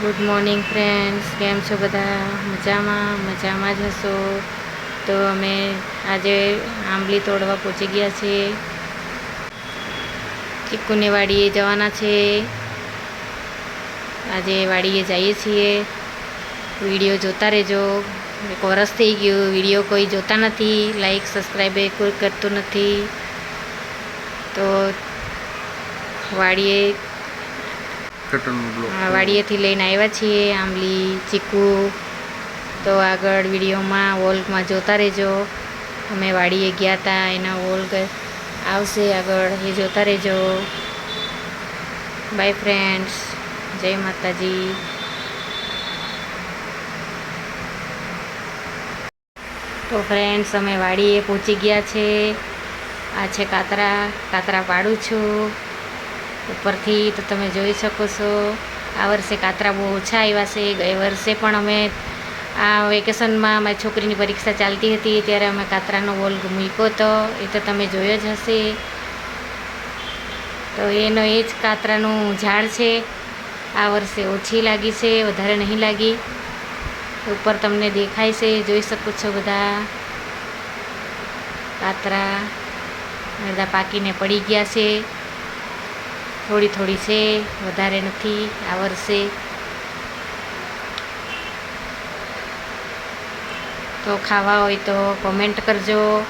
Good morning friends કેમ છો બધા? મજામાં? મજામાં જ હશો? તો અમે આજે આંબલી તોડવા પહોંચી ગયા છીએ. ચીકુને વાડીએ જવાના છે. આજે વાડીએ જઈએ છીએ. વીડિયો જોતા રહેજો. એક વરસ થઈ ગયું. વીડિયો કોઈ જોતા નથી. લાઈક સબસ્ક્રાઈબ કોઈ કરતું નથી. તો વાડીએ કટનનો બ્લોક વાડીએથી લઈને આવ્યા છીએ, આંબલી, ચીકુ. તો આગળ વિડીયોમાં વોલ્કમાં જોતા રહેજો. અમે વાડીએ ગયા હતા એના વોલ્ક આવશે આગળ, એ જોતા રહેજો. બાય ફ્રેન્ડ્સ જય માતાજી. તો ફ્રેન્ડ્સ અમે વાડીએ પહોંચી ગયા છે. આ છે કાતરા કાતરા પાડું છું. ઉપરથી તો તમે જોઈ શકો છો, આ વર્ષે કાતરા બહુ ઓછા આવ્યા છે. ગયે વર્ષે પણ અમે આ વેકેશનમાં મારી છોકરીની પરીક્ષા ચાલતી હતી, ત્યારે અમે કાતરાનો બોલ મૂક્યો હતો. એ તો તમે જોયો જ હશે. તો એનો એ જ કાતરાનું ઝાડ છે. આ વર્ષે ઓછી લાગી છે, વધારે નહીં લાગી. ઉપર તમને દેખાય છે, જોઈ શકો છો બધા કાતરા. બધા પાકીને પડી ગયા છે. થોડી થોડી છે, વધારે નથી, આ વર્ષે. તો ખાવા હોય તો કોમેન્ટ કરજો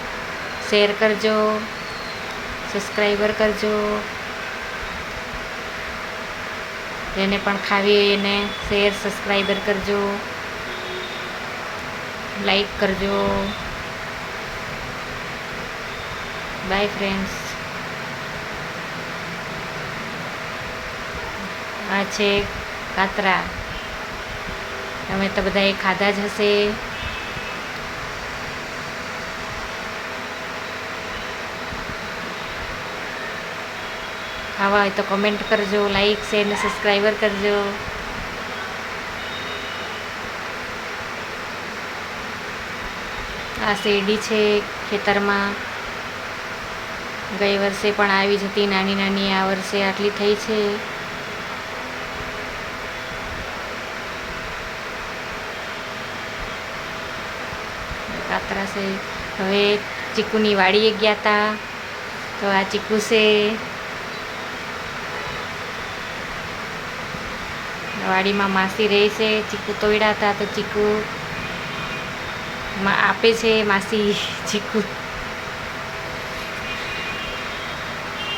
શેર કરજો સબસ્ક્રાઈબર કરજો. જેને પણ ખાવી હોય એને શેર સબસ્ક્રાઈબર કરજો. લાઈક કરજો. બાય ફ્રેન્ડ્સ આ છે કાતરા. તમે તો બધાએ ખાધા જ હશે. ખાવા હોય તો કમેન્ટ કરજો લાઈક શેર ને સબસ્ક્રાઈબર કરજો. આ શેરડી છે ખેતરમાં. ગઈ વર્ષે પણ આવી જ હતી નાની નાની આ વર્ષે આટલી થઈ છે. કાતરા છે. હવે ચીકુની વાડીએ ગયા હતા તો આ ચીકુ છે. વાડીમાં માસી રહે છે. ચીકુ તોડ્યા હતા તો ચીકુ આપે છે માસી ચીકુ.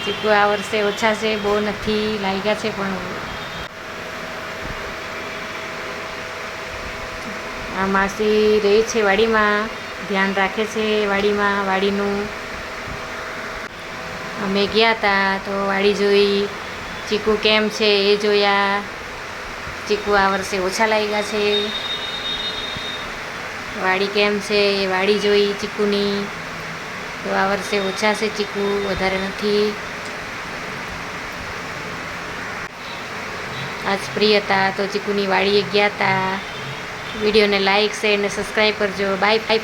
ચીકુ આ વર્ષે ઓછા છે, બહુ નથી લાગ્યા છે, પણ આ માસી રહે છે વાડીમાં. ધ્યાન રાખે છે વાડીમાં, વાડીનું. અમે ગયા હતા તો વાડી જોઈ, ચીકુ કેમ છે એ જોયા. ચીકુ આ વર્ષે ઓછા લાગ્યા છે. વાડી કેમ છે એ વાડી જોઈ ચીકુની. તો આ વર્ષે ઓછા છે ચીકુ, વધારે નથી. આજ ફ્રી હતા તો ચીકુની વાડીએ ગયા હતા વિડીયોને લાઇક શેર અને સબસ્ક્રાઈબ કરજો. Bye bye.